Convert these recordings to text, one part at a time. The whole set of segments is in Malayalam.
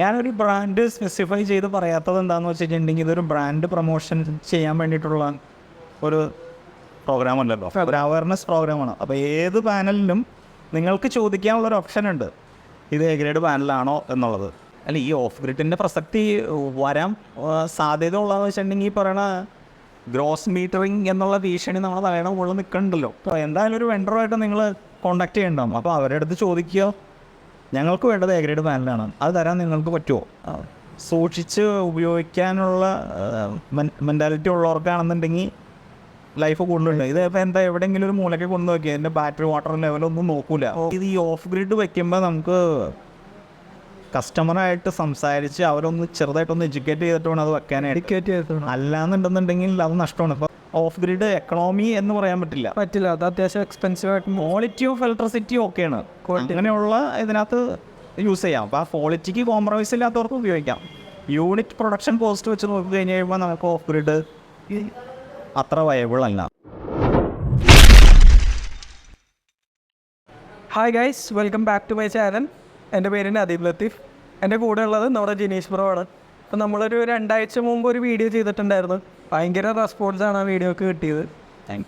ഞാനൊരു ബ്രാൻഡ് സ്പെസിഫൈ ചെയ്ത് പറയാത്തത് എന്താണെന്ന് വെച്ചിട്ടുണ്ടെങ്കിൽ ഇതൊരു ബ്രാൻഡ് പ്രൊമോഷൻ ചെയ്യാൻ വേണ്ടിയിട്ടുള്ള ഒരു പ്രോഗ്രാം അല്ലല്ലോ. ഒരു അവയർനെസ് പ്രോഗ്രാമാണ് അപ്പോൾ ഏത് പാനലിലും നിങ്ങൾക്ക് ചോദിക്കാനുള്ളൊരു ഓപ്ഷൻ ഉണ്ട്. ഇത് എ ഗ്രേഡ് പാനലാണോ എന്നുള്ളത്. അല്ല ഈ ഓഫ് ഗ്രിഡിന്റെ പ്രസക്തി വരാൻ സാധ്യത ഉള്ളതെന്ന് വെച്ചിട്ടുണ്ടെങ്കിൽ ഈ പറയണ ഗ്രോസ് മീറ്ററിങ് എന്നുള്ള ഭീഷണി നമ്മൾ തലയുടെ മുകളിൽ നിൽക്കണ്ടല്ലോ. അപ്പോൾ എന്തായാലും ഒരു വെണ്ടറുമായിട്ട് നിങ്ങൾ കോണ്ടാക്ട് ചെയ്യണ്ടാവും. അപ്പോൾ അവരുടെ അടുത്ത് ചോദിക്കുക. ഞങ്ങൾക്ക് വേണ്ടത് എ ഗ്രേഡ് പാനലാണ് അത് തരാൻ നിങ്ങൾക്ക് പറ്റുമോ സൂക്ഷിച്ച് ഉപയോഗിക്കാനുള്ള മെന്റാലിറ്റി ഉള്ളവർക്കാണെന്നുണ്ടെങ്കിൽ ലൈഫ് കൂടുതലുണ്ട്. ഇത് ഇപ്പം എന്താ എവിടെയെങ്കിലും ഒരു മൂലയ്ക്ക് കൊണ്ടു നോക്കിയാൽ എന്റെ ബാറ്ററി വാട്ടർ ലെവലൊന്നും നോക്കൂല. ഇത് ഈ ഓഫ് ഗ്രിഡ് വെക്കുമ്പോൾ നമുക്ക് കസ്റ്റമറായിട്ട് സംസാരിച്ച് അവരൊന്ന് ചെറുതായിട്ടൊന്ന് എഡ്യൂക്കേറ്റ് ചെയ്തിട്ട് വേണം അത് വെക്കാനായിട്ട്. അല്ലാന്നുണ്ടെന്നുണ്ടെങ്കിൽ അത് നഷ്ടമാണ്. ഇപ്പോൾ ഓഫ് ഗ്രിഡ് എക്കണോമി എന്ന് പറയാൻ പറ്റില്ല. പറ്റില്ല. അത് അത്യാവശ്യം എക്സ്പെൻസീവ് ആയിട്ട് ക്വാളിറ്റി ഓഫ് ഇലക്ട്രിസിറ്റി ഓക്കെയാണ് അങ്ങനെയുള്ള ഇതിനകത്ത് യൂസ് ചെയ്യാം. അപ്പോൾ ആ ക്വാളിറ്റിക്ക് കോംപ്രമൈസ് ഇല്ലാത്തവർക്ക് ഉപയോഗിക്കാം. യൂണിറ്റ് പ്രൊഡക്ഷൻ കോസ്റ്റ് വെച്ച് നോക്കി കഴിഞ്ഞ് കഴിയുമ്പോൾ നമുക്ക് ഓഫ് ഗ്രിഡ് അത്ര വയബിൾ അല്ല. Hi guys welcome back to my channel എന്റെ പേര് അദീബ് ലത്തീഫ്. എന്റെ കൂടെ ഉള്ളത് നമ്മുടെ ജിനീഷ് ബ്രോ ആണ്. അപ്പോൾ നമ്മളൊരു രണ്ടാഴ്ച മുമ്പ് ഒരു വീഡിയോ ചെയ്തിട്ടുണ്ടായിരുന്നു. ഭയങ്കര റെസ്പോൺസാണ് ആ വീഡിയോക്ക് കിട്ടിയത്.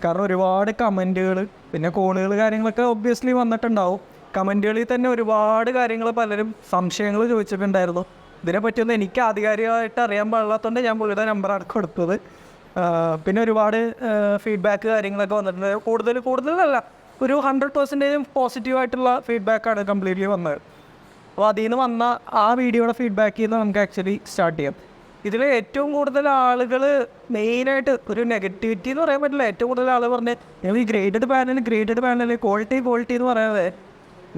കാരണം ഒരുപാട് കമന്റുകൾ പിന്നെ കോളുകൾ കാര്യങ്ങളൊക്കെ ഒബ്വിയസ്ലി വന്നിട്ടുണ്ടാവും. കമന്റുകളിൽ തന്നെ ഒരുപാട് കാര്യങ്ങൾ പലരും സംശയങ്ങൾ ചോദിച്ചിട്ടുണ്ടായിരുന്നു. ഇതിനെപ്പറ്റിയൊന്നും എനിക്ക് ആധികാരികമായിട്ട് അറിയാൻ പാടില്ലാത്തതുകൊണ്ട് ഞാൻ പുള്ളിയുടെ നമ്പറാണ് കൊടുത്തത്. പിന്നെ ഒരുപാട് ഫീഡ്ബാക്ക് കാര്യങ്ങളൊക്കെ വന്നിട്ടുണ്ട്. കൂടുതൽ കൂടുതലല്ല ഒരു ഹൺഡ്രഡ് പെർസെന്റേജും പോസിറ്റീവായിട്ടുള്ള ഫീഡ്ബാക്കാണ് കംപ്ലീറ്റ്ലി വന്നത്. അപ്പോൾ അതിൽ നിന്ന് വന്ന ആ വീഡിയോയുടെ ഫീഡ്ബാക്കിൽ നിന്ന് നമുക്ക് ആക്ച്വലി സ്റ്റാർട്ട് ചെയ്യാം. ഇതിൽ ഏറ്റവും കൂടുതൽ ആളുകൾ മെയിനായിട്ട് ഒരു നെഗറ്റിവിറ്റി എന്ന് പറയാൻ പറ്റില്ല. ഏറ്റവും കൂടുതൽ ആൾ പറഞ്ഞ് ഞങ്ങൾ ഈ graded panel graded panel quality quality എന്ന് പറയാതെ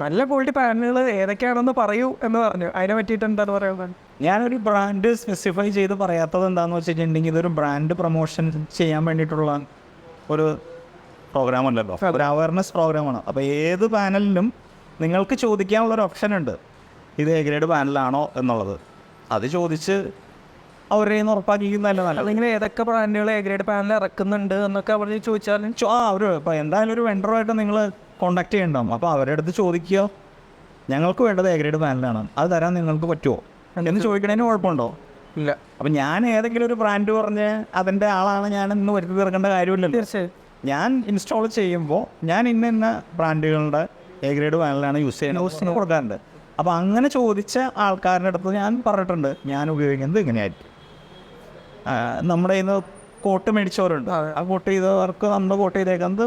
നല്ല ക്വാളിറ്റി പാനലുകൾ ഏതൊക്കെയാണെന്ന് പറയൂ എന്ന് പറഞ്ഞു. അതിനെ പറ്റിയിട്ട് എന്താണ് പറയുന്നത് ഞാനൊരു ബ്രാൻഡ് സ്പെസിഫൈ ചെയ്ത് പറയാത്തത് എന്താണെന്ന് വെച്ചിട്ടുണ്ടെങ്കിൽ ഇതൊരു ബ്രാൻഡ് പ്രൊമോഷൻ ചെയ്യാൻ വേണ്ടിയിട്ടുള്ള ഒരു പ്രോഗ്രാം അല്ലല്ലോ. ഒരു അവയർനെസ് പ്രോഗ്രാമാണ് അപ്പോൾ ഏത് പാനലിലും നിങ്ങൾക്ക് ചോദിക്കാനുള്ളൊരു ഓപ്ഷൻ ഉണ്ട്. ഇത് എ ഗ്രേഡ് പാനലാണോ എന്നുള്ളത്. അത് ചോദിച്ച് അവരുടെ കയ്യിൽ നിന്ന് ഉറപ്പാക്കിക്കുന്നതല്ല നല്ലത് അല്ലെങ്കിൽ ഏതൊക്കെ ബ്രാൻഡുകൾ എ ഗ്രേഡ് പാനൽ ഇറക്കുന്നുണ്ട് എന്നൊക്കെ അവർ ചോദിച്ചാലും ആ ഒരു ഇപ്പോൾ എന്തായാലും ഒരു വെണ്ടറുമായിട്ട് നിങ്ങൾ കോണ്ടാക്ട് ചെയ്യണ്ടാവും. അപ്പോൾ അവരുടെ അടുത്ത് ചോദിക്കുക. ഞങ്ങൾക്ക് വേണ്ടത് എ ഗ്രേഡ് പാനലാണ് അത് തരാൻ നിങ്ങൾക്ക് പറ്റുമോ എന്ന് ചോദിക്കണതിന് കുഴപ്പമുണ്ടോ? ഇല്ല. അപ്പം ഞാൻ ഏതെങ്കിലും ഒരു ബ്രാൻഡ് പറഞ്ഞ് അതിന്റെ ആളാണ് ഞാൻ ഇന്ന് വരുത്തി തീർക്കേണ്ട കാര്യമില്ലല്ലോ. തീർച്ചയായും. ഞാൻ ഇൻസ്റ്റാൾ ചെയ്യുമ്പോൾ ഞാൻ ഇന്ന ഇന്ന ബ്രാൻഡുകളുടെ എ ഗ്രേഡ് പാനലാണ് യൂസ് ചെയ്യുന്നത് കൊടുക്കാറുണ്ട്. അപ്പോൾ അങ്ങനെ ചോദിച്ച ആൾക്കാരുടെ അടുത്ത് ഞാൻ പറഞ്ഞിട്ടുണ്ട്. ഞാൻ ഉപയോഗിക്കുന്നത് ഇങ്ങനെയായിരിക്കും. നമ്മുടെ ഇന്ന് കോട്ട് മേടിച്ചവരുണ്ട്. ആ കോട്ട് ചെയ്തവർക്ക് നമ്മൾ കോട്ട് ചെയ്തേക്കുന്നത്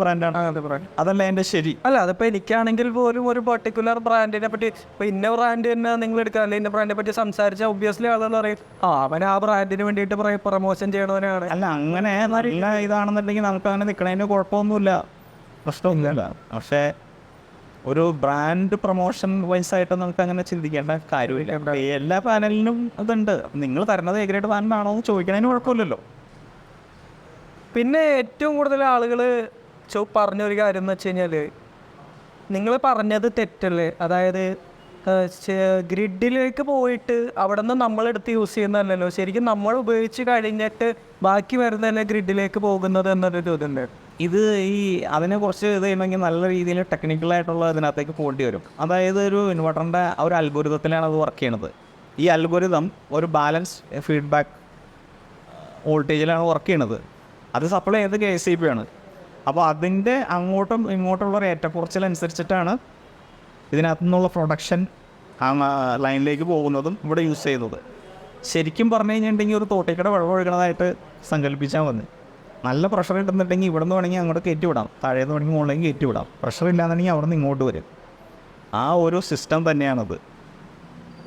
ബ്രാൻഡാണ്. അങ്ങനത്തെ ബ്രാൻഡ്. അതല്ല എന്റെ ശരി. അല്ല അതിപ്പോൾ എനിക്കാണെങ്കിൽ പോലും ഒരു പെർട്ടിക്കുലർ ബ്രാൻഡിനെ പറ്റി ഇപ്പോൾ ഇന്ന ബ്രാൻഡ് തന്നെ നിങ്ങൾ എടുക്കുക. അല്ലെങ്കിൽ ഇന്ന ബ്രാൻഡിനെ പറ്റി സംസാരിച്ച ഒബ്വിയസ്ലി ആളുകൾ പറയും ആ അവൻ ആ ബ്രാൻഡിന് വേണ്ടിയിട്ട് പ്രൊമോഷൻ ചെയ്യണവനാണ്. അല്ല അങ്ങനെ നല്ല ഇതാണെന്നുണ്ടെങ്കിൽ നമുക്ക് അങ്ങനെ നിൽക്കണതിന് കുഴപ്പമൊന്നുമില്ല. പ്രശ്നമൊന്നുമില്ല. പക്ഷേ ഒരു ബ്രാൻഡ് പ്രൊമോഷൻ വൈസ് ആയിട്ട് നമുക്ക് അങ്ങനെ ചിന്തിക്കേണ്ട കാര്യമില്ല. എല്ലാ പാനലിനും അതുണ്ട് നിങ്ങൾ തരുന്നത് എ ഗ്രേഡ് പാനലാണോ എന്ന് ചോദിക്കണതിന് കുഴപ്പമില്ലല്ലോ. പിന്നെ ഏറ്റവും കൂടുതൽ ആളുകൾ ചോ പറഞ്ഞൊരു കാര്യം എന്ന് വെച്ച് കഴിഞ്ഞാൽ നിങ്ങൾ പറഞ്ഞത് തെറ്റല്ലേ? അതായത് ഗ്രിഡിലേക്ക് പോയിട്ട് അവിടെ നിന്ന് നമ്മളെടുത്ത് യൂസ് ചെയ്യുന്നതല്ലല്ലോ. ശരിക്കും നമ്മൾ ഉപയോഗിച്ച് കഴിഞ്ഞിട്ട് ബാക്കി വരുന്നതല്ലേ ഗ്രിഡിലേക്ക് പോകുന്നത് എന്നൊരു ചോദ്യമുണ്ട്. ഇത് ഈ അതിനെ കുറച്ച് ഇത് ചെയ്യണമെങ്കിൽ നല്ല രീതിയിൽ ടെക്നിക്കലായിട്ടുള്ള ഇതിനകത്തേക്ക് പോകേണ്ടി വരും. അതായത് ഒരു ഇൻവെർട്ടറിന്റെ ആ ഒരു അത്ഭുതത്തിലാണ് അത് വർക്ക് ചെയ്യണത്. ഈ അൽഗോരിതം ഒരു ബാലൻസ് ഫീഡ്ബാക്ക് വോൾട്ടേജിലാണ് വർക്ക് ചെയ്യണത്. അത് സപ്ലൈ ചെയ്യുന്നത് കെ സി പി ആണ്. അപ്പോൾ അതിന്റെ അങ്ങോട്ടും ഇങ്ങോട്ടുള്ള ഏറ്റക്കുറച്ചിലനുസരിച്ചിട്ടാണ് ഇതിനകത്തു നിന്നുള്ള പ്രൊഡക്ഷൻ ആ ലൈനിലേക്ക് പോകുന്നതും ഇവിടെ യൂസ് ചെയ്യുന്നത്. ശരിക്കും പറഞ്ഞു കഴിഞ്ഞിട്ടുണ്ടെങ്കിൽ ഒരു തോട്ടിക്കട വെള്ളം ഒഴുകണതായിട്ട് സങ്കല്പിച്ചാൽ മതി. നല്ല പ്രഷർ കിട്ടുന്നുണ്ടെങ്കിൽ ഇവിടെ നിന്ന് വേണമെങ്കിൽ അങ്ങോട്ട് കയറ്റി വിടാം താഴേന്ന് വേണമെങ്കിൽ മുകളിലേക്ക് കയറ്റി വിടാം പ്രഷർ ഇല്ലാന്നുണ്ടെങ്കിൽ അവിടെ നിന്ന് ഇങ്ങോട്ട് വരും. ആ ഒരു സിസ്റ്റം തന്നെയാണത്.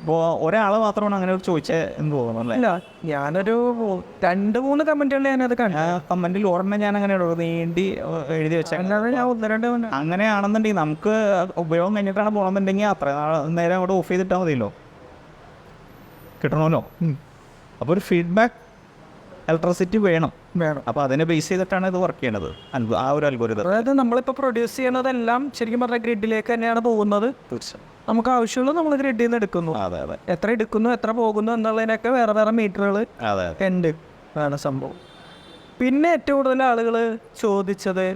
ഇപ്പോൾ ഒരാൾ മാത്രമാണ് അങ്ങനെ ഒരു ചോദിച്ചത് എന്ന് തോന്നുന്നു അല്ലേ? ഇല്ല ഞാനൊരു രണ്ട് മൂന്ന് കമന്റുകൾ ഞാനത് കണ്ടു. കമന്റിൽ ഒരെണ്ണം ഞാൻ അങ്ങനെ. നീണ്ടി എഴുതി വെച്ചാൽ ഞാൻ ഒന്ന് രണ്ട് അങ്ങനെയാണെന്നുണ്ടെങ്കിൽ നമുക്ക് ഉപയോഗം കഴിഞ്ഞിട്ടാണ് പോകണമെന്നുണ്ടെങ്കിൽ അത്ര നേരം അവിടെ ഓഫ് ചെയ്തിട്ടാൽ മതിയല്ലോ. കിട്ടണമല്ലോ. അപ്പോൾ ഒരു ഫീഡ്ബാക്ക് ഇലക്ട്രിസിറ്റി വേണം. വേണം. അപ്പോൾ അതിനെ ബേസ് ചെയ്തിട്ടാണ് ഇത് വർക്ക് ചെയ്യണത്. ആ ഒരു അൽഗോരിതം അതായത് നമ്മളിപ്പോൾ പ്രൊഡ്യൂസ് ചെയ്യുന്നതെല്ലാം ശരിക്കും പറഞ്ഞാൽ ഗ്രിഡിലേക്ക് തന്നെയാണ് പോകുന്നത്. തീർച്ചയായും. നമുക്ക് ആവശ്യമുള്ളത് നമ്മൾ ഗ്രിഡിൽ നിന്ന് എടുക്കുന്നു. അതെ അതെ. എത്ര എടുക്കുന്നു എത്ര പോകുന്നു എന്നുള്ളതിനൊക്കെ വേറെ വേറെ മീറ്ററുകൾ അതെ ഉണ്ട്. ആണ് സംഭവം. പിന്നെ ഏറ്റവും കൂടുതൽ ആളുകൾ ചോദിച്ചത്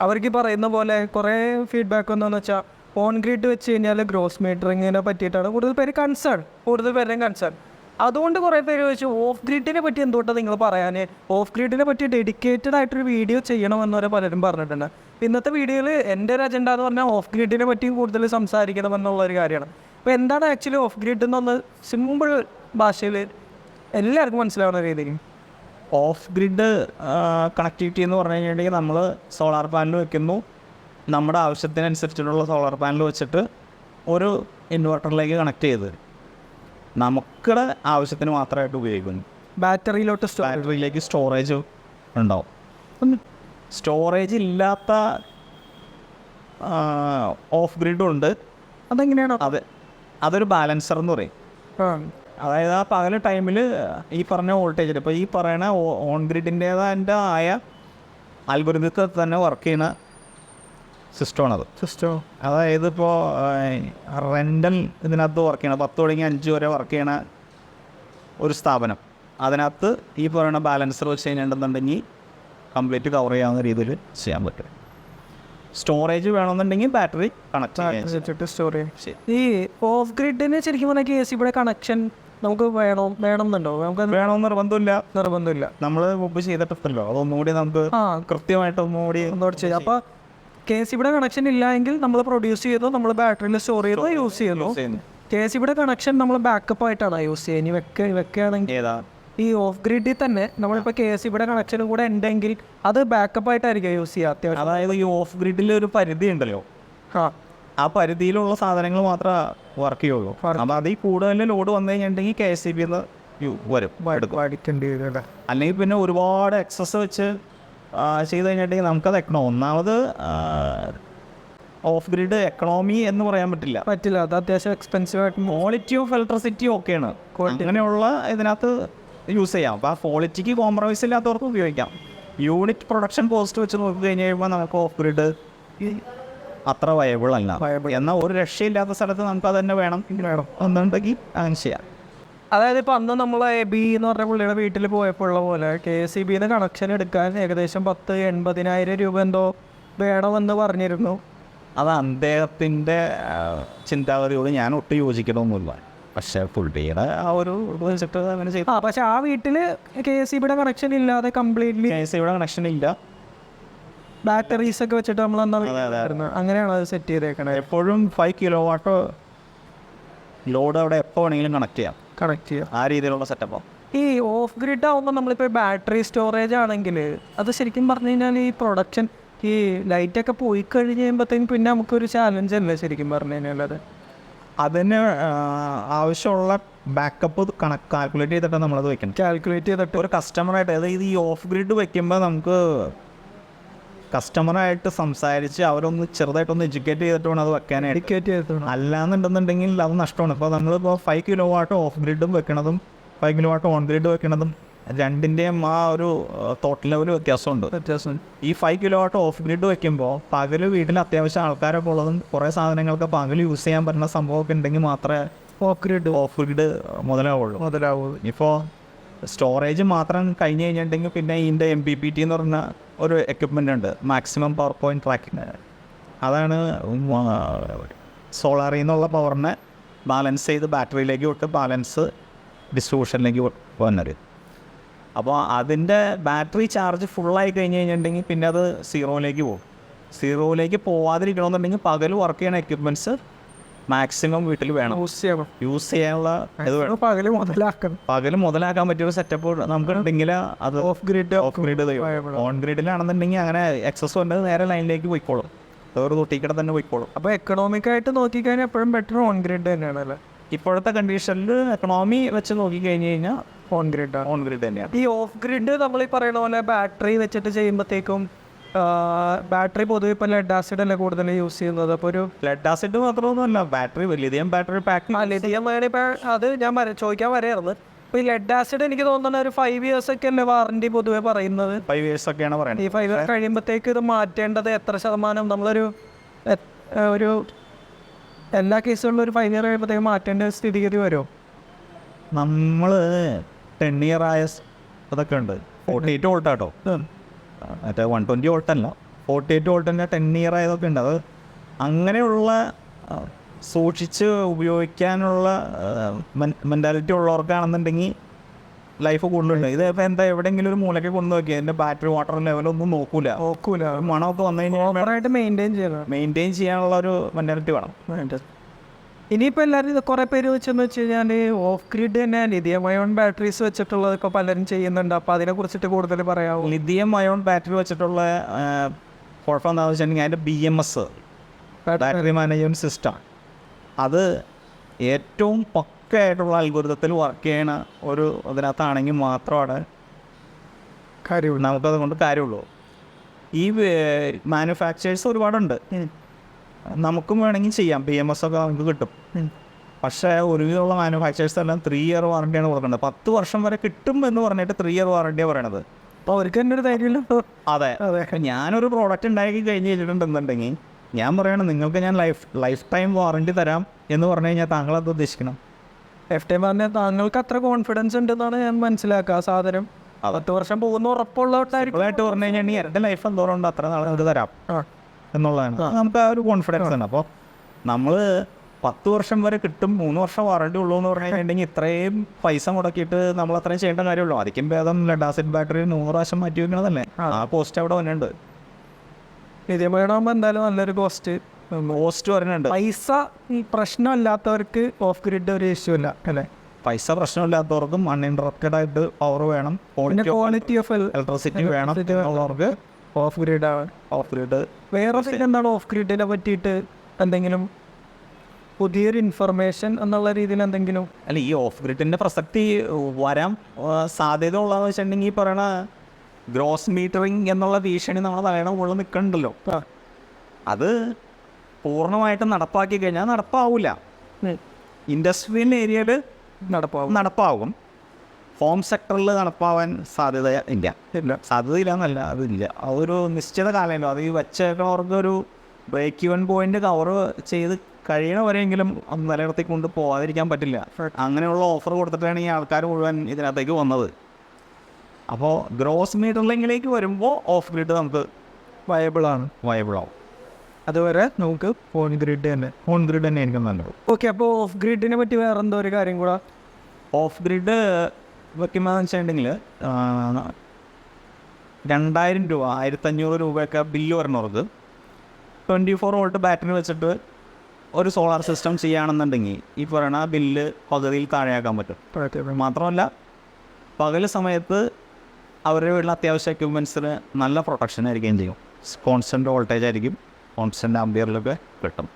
അവർക്ക് പറയുന്ന പോലെ കുറേ ഫീഡ്ബാക്ക് എന്താണെന്ന് വെച്ചാൽ ഓൺ ഗ്രിഡ് വെച്ച് കഴിഞ്ഞാൽ ഗ്രോസ് മീറ്ററിങ്ങിനെ പറ്റിയിട്ടാണ് കൂടുതൽ പേര് കൺസേൺ കൂടുതൽ പേരുടെയും കൺസേൺ അതുകൊണ്ട് കുറേ പേര് ചോദിച്ചു ഓഫ് ഗ്രിഡിനെ പറ്റി എന്തുകൊണ്ടാണ് നിങ്ങൾ പറയാൻ ഓഫ് ഗ്രിഡിനെ പറ്റി ഡെഡിക്കേറ്റഡ് ആയിട്ടൊരു വീഡിയോ ചെയ്യണമെന്ന് വരെ പലരും പറഞ്ഞിട്ടുണ്ട്. ഇന്നത്തെ വീഡിയോയിൽ എന്റെ ഒരു അജണ്ട എന്ന് പറഞ്ഞാൽ ഓഫ് ഗ്രിഡിനെ പറ്റി കൂടുതൽ സംസാരിക്കണം സംസാരിക്കണമെന്നുള്ളൊരു കാര്യമാണ്. അപ്പോൾ എന്താണ് ആക്ച്വലി ഓഫ് ഗ്രിഡ് എന്നൊന്ന് സിമ്പിൾ ഭാഷയിൽ എല്ലാവർക്കും മനസ്സിലാവുന്ന രീതിയിൽ ഓഫ് ഗ്രിഡ് കണക്ടിവിറ്റി എന്ന് പറഞ്ഞു കഴിഞ്ഞിട്ടുണ്ടെങ്കിൽ നമ്മൾ സോളാർ പാനൽ വെക്കുന്നു. നമ്മുടെ ആവശ്യത്തിനനുസരിച്ചിട്ടുള്ള സോളാർ പാനൽ വെച്ചിട്ട് ഒരു ഇൻവെർട്ടറിലേക്ക് കണക്ട് ചെയ്ത്. നമുക്കുടെ ആവശ്യത്തിന് മാത്രമായിട്ട് ഉപയോഗിക്കുന്നു. ബാറ്ററിയിലോട്ട് ബാറ്ററിയിലേക്ക് സ്റ്റോറേജ് ഉണ്ടാവും. സ്റ്റോറേജ് ഇല്ലാത്ത ഓഫ് ഗ്രിഡും ഉണ്ട്. അതെങ്ങനെയാണ്? അത് അതൊരു ബാലൻസർ എന്ന് പറയും. അതായത് ആ പകൽ ടൈമിൽ ഈ പറഞ്ഞ വോൾട്ടേജിൽ ഇപ്പോൾ ഈ പറയുന്ന ഓൺ ഗ്രിഡിന്റേതായ ആയ അൽഗുരുദത്തിൽ തന്നെ വർക്ക് ചെയ്യുന്ന സിസ്റ്റമാണത്. സിസ്റ്റം. അതായത് ഇപ്പോൾ റെന്റൽ ഇതിനകത്ത് വർക്ക് ചെയ്യണം. പത്ത് തുടങ്ങി അഞ്ച് വരെ വർക്ക് ചെയ്യണ ഒരു സ്ഥാപനം. അതിനകത്ത് ഈ പറയുന്ന ബാലൻസർ വെച്ച് കഴിഞ്ഞിട്ടുണ്ടെങ്കിൽ കംപ്ലീറ്റ് കവർ ചെയ്യാവുന്ന രീതിയിൽ ചെയ്യാൻ പറ്റും. സ്റ്റോറേജ് വേണമെന്നുണ്ടെങ്കിൽ ബാറ്ററി കണക്ട് വെച്ചിട്ട് സ്റ്റോറേജ് ഈ ഓഫ് ഗ്രിഡിന് ശരിക്കും പറഞ്ഞാൽ കെ എസ് ഇവിടെ കണക്ഷൻ നമുക്ക് വേണോ വേണമെന്നുണ്ടോ? നമുക്ക് വേണമെന്ന് നിർബന്ധമില്ല. നിർബന്ധമില്ല. നമ്മൾ മുമ്പ് ചെയ്തിട്ടില്ലല്ലോ. അതൊന്നുകൂടി നമുക്ക് ആ. കൃത്യമായിട്ട് ഒന്നുകൂടി ഒന്നുകൂടി ചെയ്യാം. അപ്പോൾ കെ എസ് ഇവിടെ കണക്ഷൻ ഇല്ല എങ്കിൽ നമ്മൾ പ്രൊഡ്യൂസ് ചെയ്തോ നമ്മൾ ബാറ്ററിയിൽ സ്റ്റോർ ചെയ്തോ യൂസ് ചെയ്യുന്നു. കെ എസ് ഇവിടെ കണക്ഷൻ നമ്മൾ ബാക്കപ്പ് ആയിട്ടാണ് യൂസ് ചെയ്യുക ഇനി വെക്ക വെക്കുകയാണെങ്കിൽ ഈ ഓഫ് ഗ്രിഡിൽ തന്നെ നമ്മളിപ്പോൾ കെ എസ് ഇവിടെ കണക്ഷനും കൂടെ ഉണ്ടെങ്കിൽ അത് ബാക്കപ്പ് ആയിട്ടായിരിക്കും യൂസ് ചെയ്യുക അത്യാവശ്യം. അതായത് ഈ ഓഫ് ഗ്രിഡിൽ ഒരു പരിധി ഉണ്ടല്ലോ. ആ. ആ പരിധിയിലുള്ള സാധനങ്ങൾ മാത്രമേ വർക്ക് ചെയ്യുള്ളൂ. അപ്പോൾ അതിൽ കൂടുതൽ ലോഡ് വന്നു കഴിഞ്ഞിട്ടുണ്ടെങ്കിൽ കെ എസ് സി ബിന്ന് വരും അല്ലെങ്കിൽ പിന്നെ ഒരുപാട് എക്സസ് വെച്ച് ചെയ്ത് കഴിഞ്ഞിട്ടുണ്ടെങ്കിൽ നമുക്കത് എക്കണോ? ഒന്നാമത് ഓഫ് ഗ്രിഡ് എക്കണോമി എന്ന് പറയാൻ പറ്റില്ല. പറ്റില്ല. അത് അത്യാവശ്യം എക്സ്പെൻസീവ് ആയിട്ട് ക്വാളിറ്റി ഓഫ് ഇലക്ട്രിസിറ്റി ഓക്കെയാണ്. അങ്ങനെയുള്ള ഇതിനകത്ത് യൂസ് ചെയ്യാം. അപ്പോൾ ആ ക്വാളിറ്റിക്ക് കോംപ്രമൈസ് ഇല്ലാത്തവർക്ക് ഉപയോഗിക്കാം. യൂണിറ്റ് പ്രൊഡക്ഷൻ കോസ്റ്റ് വെച്ച് നോക്കി കഴിഞ്ഞ് കഴിയുമ്പോൾ നമുക്ക് ഓഫ് ഗ്രിഡ് അത്ര വയബിൾ അല്ല. എന്നാൽ ഒരു രക്ഷയില്ലാത്ത സ്ഥലത്ത് നമുക്ക് അത് തന്നെ വേണം. വേണം. എന്നുണ്ടെങ്കിൽ അങ്ങനെ ചെയ്യാം. അതായത് ഇപ്പോൾ അന്ന് നമ്മൾ എ ബി എന്ന് പറഞ്ഞ പുള്ളിയുടെ വീട്ടിൽ പോയപ്പോഴുള്ള പോലെ കെ ഇ ബിന്ന് കണക്ഷൻ എടുക്കാൻ ഏകദേശം പത്ത് എൺപതിനായിരം രൂപ എന്തോ വേണമെന്ന് പറഞ്ഞിരുന്നു. അത് അദ്ദേഹത്തിന്റെ ചിന്താഗതിയോട് ഞാൻ ഒട്ടും യോജിക്കണമൊന്നുമില്ല. പക്ഷേ പുള്ളിയുടെ ആ ഒരു വെച്ചിട്ട് അങ്ങനെ ചെയ്തു. ആ പക്ഷെ ആ വീട്ടിൽ കെ എസ് ഇ ബിയുടെ കണക്ഷൻ ഇല്ലാതെ കംപ്ലീറ്റ്ലി കെ എസ് ബിയുടെ കണക്ഷൻ ഇല്ല. ബാറ്ററീസ് ഒക്കെ വെച്ചിട്ട് നമ്മൾ. അങ്ങനെയാണ് അത് സെറ്റ് ചെയ്തേക്കണത് എപ്പോഴും ഫൈവ് കിലോ വാട്ടോ ലോഡ് അവിടെ എപ്പോൾ വേണമെങ്കിലും കണക്ട് ചെയ്യാം. കണക്ട് ചെയ്യുക ആ രീതിയിലുള്ള സെറ്റപ്പോ ഈ ഓഫ് ഗ്രിഡ് ആവുമ്പോൾ നമ്മളിപ്പോൾ ബാറ്ററി സ്റ്റോറേജ് ആണെങ്കിൽ അത് ശരിക്കും പറഞ്ഞു കഴിഞ്ഞാൽ ഈ പ്രൊഡക്ഷൻ ഈ ലൈറ്റൊക്കെ പോയി കഴിഞ്ഞ് കഴിയുമ്പോഴത്തേക്കും പിന്നെ നമുക്കൊരു ചാലഞ്ച് അല്ലേ ശരിക്കും പറഞ്ഞു കഴിഞ്ഞാൽ അത് അതിന് ആവശ്യമുള്ള ബാക്കപ്പ് കണക്ക് കാൽക്കുലേറ്റ് ചെയ്തിട്ടാണ് നമ്മളത് വെക്കണം കാൽക്കുലേറ്റ് ചെയ്തിട്ട്. ഒരു കസ്റ്റമറായിട്ട് അതായത് ഈ ഓഫ് ഗ്രിഡ് വെക്കുമ്പോൾ നമുക്ക് കസ്റ്റമറായിട്ട് സംസാരിച്ച് അവരൊന്ന് ചെറുതായിട്ടൊന്ന് എഡ്യൂക്കേറ്റ് ചെയ്തിട്ട് വേണം അത് വെക്കാനായിട്ട് എഡ്യൂക്കേറ്റ് ചെയ്തിട്ടുണ്ട് അല്ലാന്നുണ്ടെന്നുണ്ടെങ്കിൽ അത് നഷ്ടമാണ്. ഇപ്പോൾ നമ്മളിപ്പോൾ ഫൈവ് കിലോ വാട്ട് ഓഫ് ഗ്രിഡും വെക്കണതും five kilowatt on grid വെക്കണതും രണ്ടിന്റെയും ആ ഒരു തോട്ട് ലെവൽ വ്യത്യാസമുണ്ട്. വ്യത്യാസം ഈ five kilowatt off grid വെക്കുമ്പോൾ പകൽ വീട്ടിൽ അത്യാവശ്യം ആൾക്കാരൊക്കെ ഉള്ളതും കുറേ സാധനങ്ങൾക്ക് പകൽ യൂസ് ചെയ്യാൻ പറ്റുന്ന സംഭവമൊക്കെ ഉണ്ടെങ്കിൽ മാത്രമേ ഓഫ് ഗ്രിഡ് ഓഫ് ഗ്രിഡ് മുതലാവുള്ളൂ. മുതലാവുള്ളൂ. ഇപ്പോൾ സ്റ്റോറേജ് മാത്രം കഴിഞ്ഞ് കഴിഞ്ഞിട്ടുണ്ടെങ്കിൽ പിന്നെ ഇതിന്റെ എം പി പി ടി എന്ന് പറഞ്ഞ ഒരു എക്യുപ്മെന്റ് ഉണ്ട്. മാക്സിമം പവർ പോയിന്റ് ട്രാക്കിങ് അതാണ് സോളാറിൽ നിന്നുള്ള പവറിനെ ബാലൻസ് ചെയ്ത് ബാറ്ററിയിലേക്ക് വിട്ട് ബാലൻസ് ഡിസ്ട്രിബ്യൂഷനിലേക്ക് വന്നത്. അപ്പോൾ അതിന്റെ ബാറ്ററി ചാർജ് ഫുള്ളായി കഴിഞ്ഞ് കഴിഞ്ഞിട്ടുണ്ടെങ്കിൽ പിന്നെ അത് സീറോയിലേക്ക് പോകും. സീറോയിലേക്ക് പോവാതിരിക്കണമെന്നുണ്ടെങ്കിൽ പകൽ വർക്ക് ചെയ്യണ എക്യുപ്മെന്റ്സ് മാക്സിമം വീട്ടിൽ വേണം. യൂസ് ചെയ്യണം. യൂസ് ചെയ്യാനുള്ള ഇത് വേണം. പകൽ മുതലാക്കണം. പകൽ മുതലാക്കാൻ പറ്റിയ സെറ്റപ്പ് നമുക്ക് ഉണ്ടെങ്കിൽ അത് off grid off grid on ഗ്രിഡിലാണെന്നുണ്ടെങ്കിൽ അങ്ങനെ എക്സസ് വന്നത് നേരെ ലൈനിലേക്ക് പോയിക്കോളും. വേറെ തൊട്ടിക്കട തന്നെ പോയിക്കോളും. അപ്പോൾ എക്കണോമിക് ആയിട്ട് നോക്കിക്കഴിഞ്ഞാൽ എപ്പോഴും ബെറ്റർ ഓൺ ഗ്രിഡ് തന്നെയാണ് അല്ലേ? ഇപ്പോഴത്തെ കണ്ടീഷനിൽ എക്കണോമി വെച്ച് നോക്കി നോക്കിക്കഴിഞ്ഞ് കഴിഞ്ഞാൽ ഓൺ ഗ്രിഡ് ഓൺ ഗ്രിഡ് തന്നെയാണ്. ഈ ഓഫ് ഗ്രിഡ് നമ്മൾ ഈ പറയുന്ന പോലെ ബാറ്ററി വെച്ചിട്ട് ചെയ്യുമ്പോഴത്തേക്കും ബാറ്ററി പൊതുവെ ഇപ്പോൾ ലെഡ് ആസിഡ് അല്ലേ കൂടുതൽ യൂസ് ചെയ്യുന്നത്? അപ്പോൾ ഒരു ലെഡ് ആസിഡ് മാത്രമൊന്നുമല്ല battery lithium battery pack lithium ഇപ്പോൾ അത് ഞാൻ ചോദിക്കാൻ വരെയായിരുന്നു. ഇപ്പൊ ഈ ലെഡ് ആസിഡ് എനിക്ക് തോന്നുന്നത് ഒരു ഫൈവ് ഇയേഴ്സ് ഒക്കെ അല്ലേ വാറണ്ടി പൊതുവെ പറയുന്നത്? ഫൈവ് ഇയേഴ്സ് ഒക്കെയാണ് പറയുന്നത്. ഈ ഫൈവ് ഇയർ കഴിയുമ്പോഴത്തേക്ക് ഇത് മാറ്റേണ്ടത് എത്ര ശതമാനം നമ്മളൊരു ഒരു എല്ലാ കേസുകളിലും ഒരു ഫൈവ് ഇയർ കഴിയുമ്പോഴത്തേക്ക് മാറ്റേണ്ട സ്ഥിതിഗതി വരുമോ? നമ്മൾ ടെൻ ഇയർ ആയ അതൊക്കെ ഉണ്ട്. ഫോർട്ടി എയ്റ്റ് വോൾട്ട് കേട്ടോ മറ്റേ വൺ ട്വന്റി വോൾട്ട് അല്ല. ഫോർട്ടി എയ്റ്റ് വോൾട്ടിന്റെ ടെൻ ഇയർ ആയതൊക്കെ ഉണ്ട്. അത് അങ്ങനെയുള്ള സൂക്ഷിച്ച് ഉപയോഗിക്കാനുള്ള മെന്റാലിറ്റി ഉള്ളവർക്കാണെന്നുണ്ടെങ്കിൽ ലൈഫ് കൂടുതലുണ്ട്. ഇത് ഇപ്പം എന്താ എവിടെയെങ്കിലും ഒരു മൂലയ്ക്ക് കൊണ്ടു നോക്കിയാൽ എന്റെ ബാറ്ററി വാട്ടർ ലെവലൊന്നും നോക്കൂല. നോക്കൂല. മണമൊക്കെ വന്നു കഴിഞ്ഞാൽ മെയിന്റെയിൻ ചെയ്യണം. മെയിന്റെയിൻ ചെയ്യാനുള്ള ഒരു മെന്റാലിറ്റി വേണം. ഇനിയിപ്പോൾ എല്ലാവരും ഇത് കുറേ പേര് വെച്ചെന്ന് വെച്ച് കഴിഞ്ഞാൽ ഓഫ് ഗ്രിഡ് തന്നെ ലിഥിയം അയോൺ ബാറ്ററീസ് വെച്ചിട്ടുള്ളതൊക്കെ പലരും ചെയ്യുന്നുണ്ട്. അപ്പോൾ അതിനെ കുറിച്ചിട്ട് കൂടുതൽ പറയാമോ ലിഥിയം അയോൺ ബാറ്ററി വെച്ചിട്ടുള്ള ആ, കുഴപ്പം എന്താണെന്ന് വെച്ചിട്ടുണ്ടെങ്കിൽ അതിന്റെ B M S battery management system അത് ഏറ്റവും പക്കയായിട്ടുള്ള അൽഗുരുതത്തിൽ വർക്ക് ചെയ്യണ ഒരു ഇതിനകത്താണെങ്കിൽ മാത്രമാണ് കാര്യമുള്ളൂ. നമുക്കത് കൊണ്ട് കാര്യമുള്ളൂ. ഈ മാനുഫാക്ചേഴ്സ് ഒരുപാടുണ്ട്. നമുക്കും വേണമെങ്കിൽ ചെയ്യാം. പി എം എസ് ഒക്കെ നമുക്ക് കിട്ടും. പക്ഷേ ഒരുവിധമുള്ള മാനുഫാക്ചേഴ്സ് എല്ലാം ത്രീ ഇയർ വാറണ്ടിയാണ് കൊടുക്കുന്നത് പത്ത് വർഷം വരെ കിട്ടും എന്ന് പറഞ്ഞിട്ട് ത്രീ ഇയർ വാറണ്ടിയാണ് പറയണത്. അപ്പോൾ അവർക്ക് തന്നെ ഒരു ധൈര്യമില്ല. അതെ. അതെ. ഞാനൊരു പ്രോഡക്റ്റ് ഉണ്ടാക്കി കഴിഞ്ഞ് കഴിഞ്ഞിട്ടുണ്ടെന്നുണ്ടെങ്കിൽ ഞാൻ പറയണം നിങ്ങൾക്ക് ഞാൻ ലൈഫ് ലൈഫ് ടൈം വാറണ്ടി തരാം എന്ന് പറഞ്ഞു കഴിഞ്ഞാൽ താങ്കൾ അത് ഉദ്ദേശിക്കണം. ലൈഫ് ടൈം പറഞ്ഞാൽ താങ്കൾക്ക് അത്ര കോൺഫിഡൻസ് ഉണ്ടെന്നാണ് ഞാൻ മനസ്സിലാക്കുക സാധനം. പത്ത് വർഷം പോകുന്ന ഉറപ്പുള്ളവട്ടായിരിക്കും പറഞ്ഞു കഴിഞ്ഞാൽ എന്റെ ലൈഫ് എന്തോരം ഉണ്ട് അത്ര നാളെ അത് തരാം. എന്നുള്ളതാണ്. നമുക്ക് ആ ഒരു കോൺഫിഡൻസ് ആണ് അപ്പോൾ നമ്മൾ പത്ത് വർഷം വരെ കിട്ടും മൂന്ന് വർഷം വാറണ്ടി ഉള്ളൂ എന്ന് പറഞ്ഞു കഴിഞ്ഞിട്ടുണ്ടെങ്കിൽ ഇത്രയും പൈസ മുടക്കിയിട്ട് നമ്മൾ അത്രയും ചെയ്യേണ്ട കാര്യമുള്ളൂ. അതിക്കും ഭേദം ലെഡാസിഡ് ബാറ്ററി നൂറ് പ്രാവശ്യം മാറ്റി വെക്കണതല്ലേ? ആ. കോസ്റ്റ് അവിടെ വന്നിട്ടുണ്ട്. നിധിയമയമാകുമ്പോൾ എന്തായാലും നല്ലൊരു കോസ്റ്റ് കോസ്റ്റ് വരുന്നുണ്ട് പൈസ ഈ പ്രശ്നമല്ലാത്തവർക്ക് ഓഫ് ഗ്രിഡ് ഒരു ഇഷ്യൂ ഇല്ല അല്ലേ? പൈസ പ്രശ്നമില്ലാത്തവർക്കും അൺഇൻട്രപ്റ്റഡ് ആയിട്ട് പവർ വേണം. ക്വാളിറ്റി ഓഫ് ഇലക്ട്രിസിറ്റി വേണം എന്നുള്ളവർക്ക് ഓഫ് ഗ്രിഡ് ആണ്. ഓഫ് ഗ്രിഡ് വേറെ എന്താണ് ഓഫ് ഗ്രിഡിനെ പറ്റിയിട്ട് എന്തെങ്കിലും പുതിയൊരു ഇൻഫർമേഷൻ എന്നുള്ള രീതിയിൽ എന്തെങ്കിലും? അല്ല ഈ ഓഫ് ഗ്രിഡിന്റെ പ്രസക്തി വരാൻ സാധ്യത ഉള്ളതെന്ന് വെച്ചിട്ടുണ്ടെങ്കിൽ ഈ പറയണ ഗ്രോസ് മീറ്ററിങ് എന്നുള്ള ഭീഷണി നമ്മൾ തലയണ മുകളിൽ നിൽക്കണ്ടല്ലോ. അത് പൂർണമായിട്ടും നടപ്പാക്കി കഴിഞ്ഞാൽ നടപ്പാവില്ല ഇൻഡസ്ട്രിയൽ ഏരിയയിൽ നടപ്പാവും. നടപ്പാവും. ഹോം സെക്ടറിൽ നടപ്പാവാൻ സാധ്യത ഇല്ല. ഇല്ല. സാധ്യതയില്ല എന്നല്ല അതില്ല അതൊരു നിശ്ചിത കാലമല്ലോ അത് ഈ ഒരു ബ്രേക്ക് ഇവൻ പോയിന്റ് കവർ ചെയ്ത് കഴിയണ വരെയെങ്കിലും അത് നിലനിർത്തി കൊണ്ട് പോകാതിരിക്കാൻ പറ്റില്ല അങ്ങനെയുള്ള ഓഫർ കൊടുത്തിട്ടാണ് ഈ ആൾക്കാർ മുഴുവൻ ഇതിനകത്തേക്ക് വന്നത്. അപ്പോൾ ഗ്രോസ് മീറ്ററിലെങ്കിലേക്ക് വരുമ്പോൾ ഓഫ് ഗ്രിഡ് നമുക്ക് വയബിൾ ആണ്. വയബിൾ ആവും. അതുവരെ നമുക്ക് ഫോൺ ഗ്രിഡ് തന്നെ ഫോൺ ഗ്രിഡ് തന്നെ എനിക്ക് നല്ലത്. ഓക്കെ അപ്പോൾ ഓഫ് ഗ്രിഡിനെ പറ്റി വേറെ എന്തോ ഒരു കാര്യം കൂടെ? ഓഫ് ഗ്രിഡ് വെക്കുമ്പോൾ വെച്ചിട്ടുണ്ടെങ്കിൽ രണ്ടായിരം രൂപ ആയിരത്തഞ്ഞൂറ് രൂപയൊക്കെ ബില്ല് വരണോർക്ക് ട്വന്റി ഫോർ വോൾട്ട് ബാറ്ററി വെച്ചിട്ട് ഒരു സോളാർ സിസ്റ്റം ചെയ്യുകയാണെന്നുണ്ടെങ്കിൽ ഈ പറയണ ബില്ല് പകുതിയിൽ താഴെയാക്കാൻ പറ്റും. മാത്രമല്ല പകൽ സമയത്ത് അവരുടെ വീട്ടിൽ അത്യാവശ്യ എക്യുപ്മെന്റ്സിന് നല്ല പ്രൊട്ടക്ഷൻ ആയിരിക്കുകയും ചെയ്യും. കോൺസ്റ്റന്റ് വോൾട്ടേജ് ആയിരിക്കും കോൺസ്റ്റന്റ് ആംബിയറിലൊക്കെ കിട്ടും.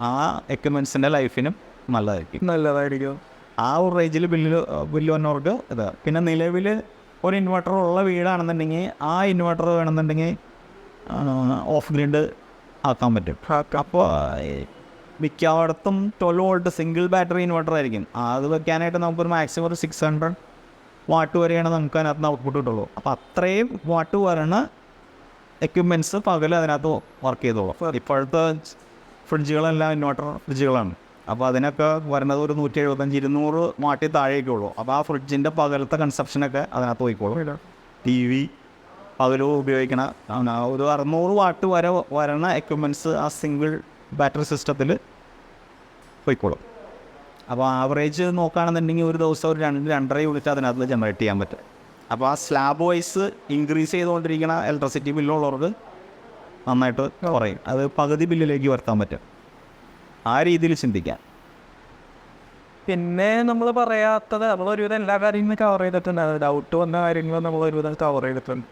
ആ എക്യുപ്മെന്റ്സിന്റെ ലൈഫിനും നല്ലതായിരിക്കും. നല്ലതായിരിക്കും. ആ ഒരു റേഞ്ചിൽ ബില്ല് ബില്ല് വന്നവർക്ക് ഇത് പിന്നെ നിലവിൽ ഒരു ഇൻവെർട്ടർ ഉള്ള വീടാണെന്നുണ്ടെങ്കിൽ ആ ഇൻവെർട്ടർ വേണമെന്നുണ്ടെങ്കിൽ ഓഫ് ഗ്രിഡ് ആക്കാൻ പറ്റും. അപ്പോൾ മിക്കവാടത്തും twelve volt single battery inverter ആയിരിക്കും. അത് വെക്കാനായിട്ട് നമുക്കൊരു മാക്സിമം ഒരു സിക്സ് ഹൺഡ്രഡ് വാട്ട് വരെയാണ് നമുക്ക് അതിനകത്ത് നിന്ന് ഔട്ട്പുട്ട് കിട്ടുള്ളൂ. അപ്പോൾ അത്രയും വാട്ട് വരണ എക്യുപ്മെന്റ്സ് പകൽ അതിനകത്ത് വർക്ക് ചെയ്തോളൂ. ഇപ്പോഴത്തെ ഫ്രിഡ്ജുകളെല്ലാം ഇൻവെർട്ടർ ഫ്രിഡ്ജുകളാണ് അപ്പോൾ അതിനൊക്കെ വരുന്നത് ഒരു നൂറ്റി എഴുപത്തഞ്ച് ഇരുന്നൂറ് മാട്ടി താഴേക്കേ ഉള്ളൂ അപ്പോൾ ആ ഫ്രിഡ്ജിന്റെ പകലത്തെ കൺസപ്ഷനൊക്കെ അതിനകത്ത് പോയിക്കോളും. ടി വി പകലും ഉപയോഗിക്കണ ഒരു അറുന്നൂറ് വാട്ട് വരെ വരണ എക്യുപ്മെന്റ്സ് ആ സിംഗിൾ ബാറ്ററി സിസ്റ്റത്തിൽ പോയിക്കോളും. അപ്പോൾ ആവറേജ് നോക്കുകയാണെന്നുണ്ടെങ്കിൽ ഒരു ദിവസം ഒരു രണ്ട് രണ്ടര യൂണിറ്റ് അതിനകത്ത് ജനറേറ്റ് ചെയ്യാൻ പറ്റും. അപ്പോൾ ആ സ്ലാബ് വൈസ് ഇൻക്രീസ് ചെയ്തുകൊണ്ടിരിക്കുന്ന ഇലക്ട്രിസിറ്റി ബില്ലുള്ളവർക്ക് നന്നായിട്ട് കുറയും. അത് പകുതി ബില്ലിലേക്ക് വരുത്താൻ പറ്റും. ആ രീതിയിൽ ചിന്തിക്കാം. പിന്നെ നമ്മൾ പറയാത്തത് നമ്മൾ ഒരുവിധം എല്ലാ കാര്യങ്ങളും കവർ ചെയ്തിട്ടുണ്ട്. ഡൗട്ട് വന്ന കാര്യങ്ങളും നമ്മൾ ഒരുവിധം കവർ ചെയ്തിട്ടുണ്ട്.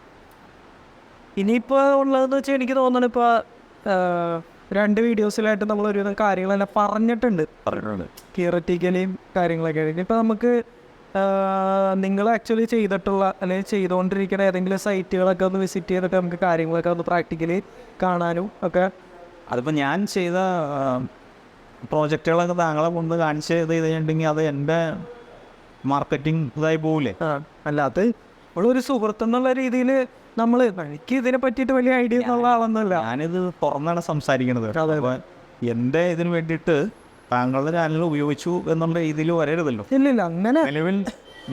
ഇനിയിപ്പോൾ ഉള്ളതെന്ന് വെച്ചാൽ എനിക്ക് തോന്നുന്നു ഇപ്പോൾ രണ്ട് വീഡിയോസിലായിട്ട് നമ്മൾ ഒരുവിധം കാര്യങ്ങളെല്ലാം പറഞ്ഞിട്ടുണ്ട്. പറഞ്ഞിട്ടുണ്ട്. തിയററ്റിക്കലിയും കാര്യങ്ങളൊക്കെ. ഇനിയിപ്പോൾ നമുക്ക് നിങ്ങൾ ആക്ച്വലി ചെയ്തിട്ടുള്ള അല്ലെങ്കിൽ ചെയ്തുകൊണ്ടിരിക്കുന്ന ഏതെങ്കിലും സൈറ്റുകളൊക്കെ ഒന്ന് വിസിറ്റ് ചെയ്തിട്ട് നമുക്ക് കാര്യങ്ങളൊക്കെ ഒന്ന് പ്രാക്ടിക്കലി കാണാനും ഒക്കെ. അതിപ്പോൾ ഞാൻ ചെയ്ത പ്രോജക്റ്റുകളൊക്കെ താങ്കളെ കൊണ്ട് കാണിച്ച് ഇത് ചെയ്തിട്ടുണ്ടെങ്കിൽ അത് എന്റെ മാർക്കറ്റിംഗ് ഇതായി പോകില്ലേ അല്ലാത്ത ഒരു സുഹൃത്ത് എന്നുള്ള രീതിയിൽ നമ്മൾ എനിക്ക് ഇതിനെ പറ്റിയിട്ട് വലിയ ഐഡിയ എന്നുള്ള ആളൊന്നുമില്ല. ഞാനിത് തുറന്നാണ് സംസാരിക്കുന്നത്. എന്റെ ഇതിന് വേണ്ടിയിട്ട് താങ്കളുടെ ചാനൽ ഉപയോഗിച്ചു എന്നുള്ള രീതിയിൽ വരരുതല്ലോ. ഇല്ലില്ല അങ്ങനെ നിലവിൽ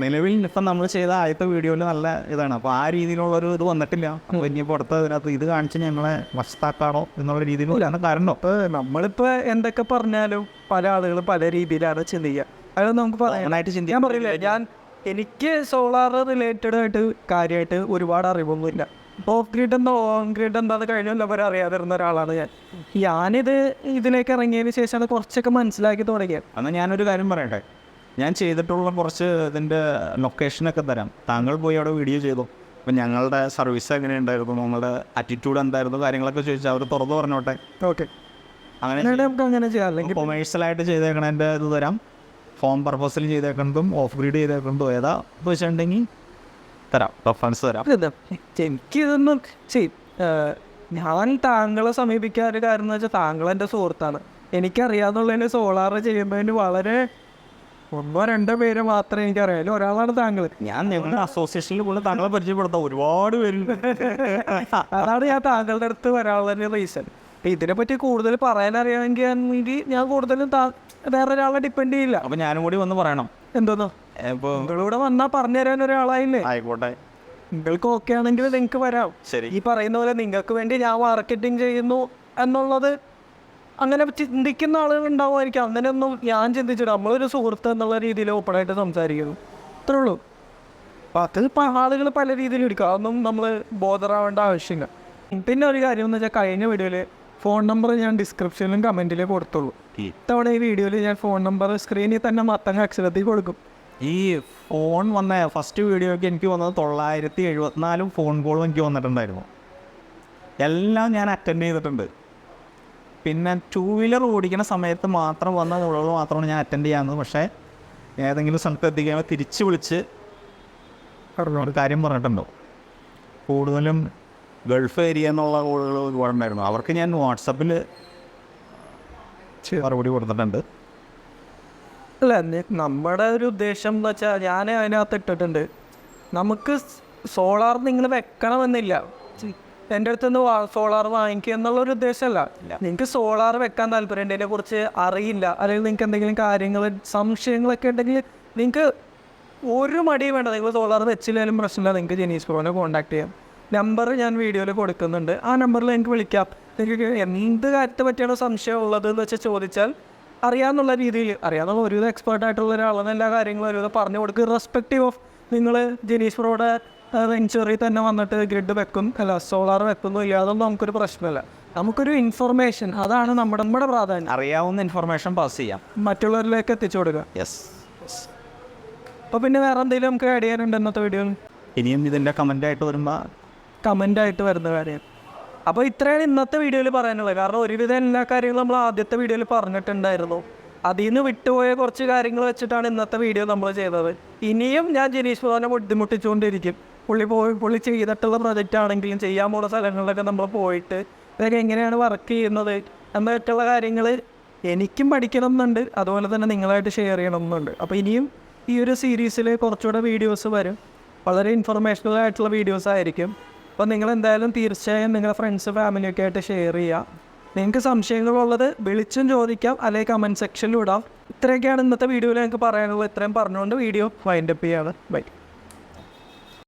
നിലവിൽ ഇപ്പം നമ്മൾ ചെയ്ത ആദ്യത്തെ വീഡിയോയിൽ നല്ല ഇതാണ്. അപ്പോൾ ആ രീതിയിലുള്ളൊരു ഇത് വന്നിട്ടില്ല. അപ്പോൾ ഇനിയിപ്പോൾ അടുത്ത അതിനകത്ത് ഇത് കാണിച്ച് ഞങ്ങളെ വശത്താക്കാണോ എന്നുള്ള വരാൻ കാരണം ഇപ്പോൾ നമ്മളിപ്പോൾ എന്തൊക്കെ പറഞ്ഞാലും പല ആളുകൾ പല രീതിയിലാണ് ചിന്തിക്കുക. അത് നമുക്ക് പറയാനായിട്ട് ചിന്തിക്കാൻ പറയില്ല. ഞാൻ എനിക്ക് സോളാർ റിലേറ്റഡ് ആയിട്ട് കാര്യമായിട്ട് ഒരുപാട് അറിവൊന്നുമില്ല. ഓഫ് ഗ്രിഡ് എന്തോ ഓൺ ഗ്രിഡ് എന്താന്ന് കഴിഞ്ഞ വരെ അറിയാതിരുന്ന ഒരാളാണ് ഞാൻ. ഞാനിത് ഇതിലേക്ക് ഇറങ്ങിയതിന് ശേഷമാണ് കുറച്ചൊക്കെ മനസ്സിലാക്കി തുടങ്ങിയത്. അന്ന് ഞാനൊരു കാര്യം പറയട്ടെ? ഞാൻ ചെയ്തിട്ടുള്ള കുറച്ച് ഇതിന്റെ ലൊക്കേഷനൊക്കെ തരാം. താങ്കൾ പോയി അവിടെ വീഡിയോ ചെയ്തു. അപ്പം ഞങ്ങളുടെ സർവീസ് എങ്ങനെ ഉണ്ടായിരുന്നു നമ്മുടെ ആറ്റിറ്റ്യൂഡ് എന്തായിരുന്നു? കാര്യങ്ങളൊക്കെ ചോദിച്ചാൽ അവർ തുറന്നു പറഞ്ഞോട്ടെ. ഓക്കെ അങ്ങനെ നമുക്ക് അങ്ങനെ ചെയ്യാം. അല്ലെങ്കിൽ കൊമേഴ്സ്യലായിട്ട് ചെയ്തേക്കണതിന്റെ ഇത് തരാം. ഫോം പർപ്പസിൽ ചെയ്തേക്കുന്നതും ഓഫ് ഗ്രീഡ് ചെയ്തേക്കുന്നതും ഏതാ എന്ന് വെച്ചിട്ടുണ്ടെങ്കിൽ തരാം. റെഫറൻസ് തരാം. എനിക്കിതൊന്നും ചെയ് ഞാൻ താങ്കളെ സമീപിക്കാൻ ഒരു കാര്യം എന്ന് വെച്ചാൽ താങ്കൾ എന്റെ സുഹൃത്താണ്. എനിക്കറിയാന്നുള്ളതിന് സോളാർ ചെയ്യുന്നതിന് വളരെ ഒന്നോ രണ്ടോ പേര് മാത്രമേ എനിക്കറിയാലോ ഒരാളാണ് താങ്കൾ. ഞാൻ നിങ്ങളുടെ അസോസിയേഷനിൽ കൊണ്ട് താങ്കളെ പരിചയപ്പെടുത്താം. ഒരുപാട് പേരുണ്ട് അതാണ് ഞാൻ താങ്കളുടെ അടുത്ത് വരാനുള്ള റീസൺ ഇതിനെപ്പറ്റി കൂടുതൽ പറയാനറിയാമെങ്കിൽ ഞാൻ കൂടുതലും വേറെ ഒരാളെ ഡിപ്പെൻഡ് ചെയ്യില്ല. അപ്പൊ ഞാനും കൂടി വന്ന് പറയണം. എന്തോന്നോ? നിങ്ങളിവിടെ വന്നാ പറഞ്ഞു തരാൻ ഒരാളായില്ലേ? ആയിക്കോട്ടെ. നിങ്ങൾക്ക് ഓക്കെ ആണെങ്കിൽ നിങ്ങൾക്ക് വരാം. ശരി. ഈ പറയുന്ന പോലെ നിങ്ങൾക്ക് വേണ്ടി ഞാൻ മാർക്കറ്റിംഗ് ചെയ്യുന്നു എന്നുള്ളത് അങ്ങനെ ചിന്തിക്കുന്ന ആളുകൾ ഉണ്ടാവുമായിരിക്കും അങ്ങനെയൊന്നും ഞാൻ ചിന്തിച്ചിട്ട് നമ്മളൊരു സുഹൃത്ത് എന്നുള്ള രീതിയിൽ ഓപ്പണായിട്ട് സംസാരിക്കുന്നു. അത്രേ ഉള്ളൂ. അപ്പം അത് ആളുകൾ പല രീതിയിൽ എടുക്കുക അതൊന്നും നമ്മൾ ബോധറാവേണ്ട ആവശ്യമില്ല. പിന്നെ ഒരു കാര്യം എന്ന് വെച്ചാൽ കഴിഞ്ഞ വീഡിയോയിൽ ഫോൺ നമ്പർ ഞാൻ ഡിസ്ക്രിപ്ഷനിലും കമന്റിലേ കൊടുത്തുള്ളൂ. ഇത്തവണ ഈ വീഡിയോയിൽ ഞാൻ ഫോൺ നമ്പർ സ്ക്രീനിൽ തന്നെ മത്തങ്ങ അക്ഷരത്തിൽ കൊടുക്കും. ഈ ഫോൺ വന്ന ഫസ്റ്റ് വീഡിയോയ്ക്ക് എനിക്ക് വന്നത് തൊള്ളായിരത്തി എഴുപത്തിനാലും ഫോൺ കോളും എനിക്ക് വന്നിട്ടുണ്ടായിരുന്നു. എല്ലാം ഞാൻ അറ്റൻഡ് ചെയ്തിട്ടുണ്ട്. പിന്നെ ടൂ വീലർ ഓടിക്കുന്ന സമയത്ത് മാത്രം വന്ന കോളുകൾ മാത്രമാണ് ഞാൻ അറ്റൻഡ് ചെയ്യാവുന്നത് പക്ഷേ ഏതെങ്കിലും സ്ഥലത്ത് എത്തിക്കുമ്പോൾ തിരിച്ച് വിളിച്ച് ഒരു കാര്യം പറഞ്ഞിട്ടുണ്ടോ? കൂടുതലും ഗൾഫ് ഏരിയ എന്നുള്ള കോളുകൾ ഒരുപാടുണ്ടായിരുന്നു അവർക്ക് ഞാൻ വാട്സപ്പിൽ മറുപടി കൊടുത്തിട്ടുണ്ട്. അല്ല നമ്മുടെ ഒരു ഉദ്ദേശം എന്ന് വെച്ചാൽ ഞാൻ അതിനകത്ത് ഇട്ടിട്ടുണ്ട്. നമുക്ക് സോളാർ നിങ്ങൾ വെക്കണമെന്നില്ല. എന്റെ അടുത്ത് നിന്ന് സോളാർ വാങ്ങിക്കുക എന്നുള്ളൊരു ഉദ്ദേശമല്ല. നിങ്ങൾക്ക് സോളാർ വെക്കാൻ താല്പര്യം ഉണ്ട് കുറിച്ച് അറിയില്ല. അല്ലെങ്കിൽ നിങ്ങൾക്ക് എന്തെങ്കിലും കാര്യങ്ങൾ സംശയങ്ങളൊക്കെ ഉണ്ടെങ്കിൽ നിങ്ങൾക്ക് ഒരു മടി വേണ്ട. നിങ്ങൾ സോളാർ വെച്ചില്ലെങ്കിലും പ്രശ്നമില്ല. നിങ്ങൾക്ക് ജെനീസ് പ്രോനെ കോൺടാക്ട് ചെയ്യാം. നമ്പർ ഞാൻ വീഡിയോയിൽ കൊടുക്കുന്നുണ്ട്. ആ നമ്പറിൽ എനിക്ക് വിളിക്കാം. നിങ്ങൾക്ക് എന്ത് കാര്യത്തെ പറ്റിയാണോ സംശയം ഉള്ളത് എന്ന് വെച്ചാൽ ചോദിച്ചാൽ അറിയാമെന്നുള്ള രീതിയിൽ അറിയാമെന്നുള്ള ഒരുവിധം എക്സ്പേർട്ടായിട്ടുള്ള ഒരാളെന്ന് എല്ലാ കാര്യങ്ങളും ഒരുവിധം പറഞ്ഞു കൊടുക്കുക. റെസ്പെക്റ്റീവ് ഓഫ് നിങ്ങൾ ജനീഷ് പ്രോയുടെ വെഞ്ചറി തന്നെ വന്നിട്ട് ഗ്രിഡ് വെക്കും. അല്ല സോളാർ വെക്കുന്നു ഇല്ല അതൊന്നും നമുക്കൊരു പ്രശ്നമല്ല. നമുക്കൊരു ഇൻഫർമേഷൻ അതാണ് നമ്മുടെ നമ്മുടെ പ്രാധാന്യം. അറിയാവുന്ന ഇൻഫർമേഷൻ പാസ് ചെയ്യാം. മറ്റുള്ളവരിലേക്ക് എത്തിച്ചു കൊടുക്കുക. യെസ് അപ്പോൾ പിന്നെ വേറെ എന്തെങ്കിലും നമുക്ക് ആഡ് ചെയ്യാനുണ്ട് ഇന്നത്തെ വീഡിയോയിൽ ഇനിയും ഇതിന്റെ കമന്റായിട്ട് വരുമ്പോൾ കമന്റ് ആയിട്ട് വരുന്ന കാര്യം. അപ്പോൾ ഇത്രയാണ് ഇന്നത്തെ വീഡിയോയിൽ പറയാനുള്ളത്. കാരണം ഒരുവിധം എല്ലാ കാര്യങ്ങളും നമ്മൾ ആദ്യത്തെ വീഡിയോയിൽ പറഞ്ഞിട്ടുണ്ടായിരുന്നു. അതിൽ നിന്ന് വിട്ടുപോയ കുറച്ച് കാര്യങ്ങൾ വെച്ചിട്ടാണ് ഇന്നത്തെ വീഡിയോ നമ്മൾ ചെയ്തത്. ഇനിയും ഞാൻ ജനീഷ് പ്രധാനം ബുദ്ധിമുട്ടിച്ചുകൊണ്ടിരിക്കും. പുള്ളി പോയി പുള്ളി ചെയ്തിട്ടുള്ള പ്രൊജക്റ്റ് ആണെങ്കിലും ചെയ്യാൻ പോകുന്ന സ്ഥലങ്ങളിലൊക്കെ നമ്മൾ പോയിട്ട് ഇതൊക്കെ എങ്ങനെയാണ് വർക്ക് ചെയ്യുന്നത് എന്നിട്ടുള്ള കാര്യങ്ങൾ എനിക്കും പഠിക്കണം എന്നുണ്ട് അതുപോലെ തന്നെ നിങ്ങളായിട്ട് ഷെയർ ചെയ്യണം എന്നുണ്ട് അപ്പോൾ ഇനിയും ഈ ഒരു സീരീസിൽ കുറച്ചുകൂടെ വീഡിയോസ് വരും. വളരെ ഇൻഫർമേഷണൽ ആയിട്ടുള്ള വീഡിയോസ് ആയിരിക്കും. അപ്പോൾ നിങ്ങൾ എന്തായാലും തീർച്ചയായും നിങ്ങളുടെ ഫ്രണ്ട്സ് ഫാമിലിയൊക്കെ ആയിട്ട് ഷെയർ ചെയ്യുക നിങ്ങൾക്ക് സംശയങ്ങളുള്ളത് വിളിച്ചും ചോദിക്കാം അല്ലെങ്കിൽ കമന്റ് സെക്ഷനിലും ഇടാം. ഇത്രയൊക്കെയാണ് ഇന്നത്തെ വീഡിയോയിൽ ഞങ്ങൾക്ക് പറയാനുള്ളത്. ഇത്രയും പറഞ്ഞുകൊണ്ട് വീഡിയോ വൈൻഡപ്പ് ചെയ്യാണ്. ബൈ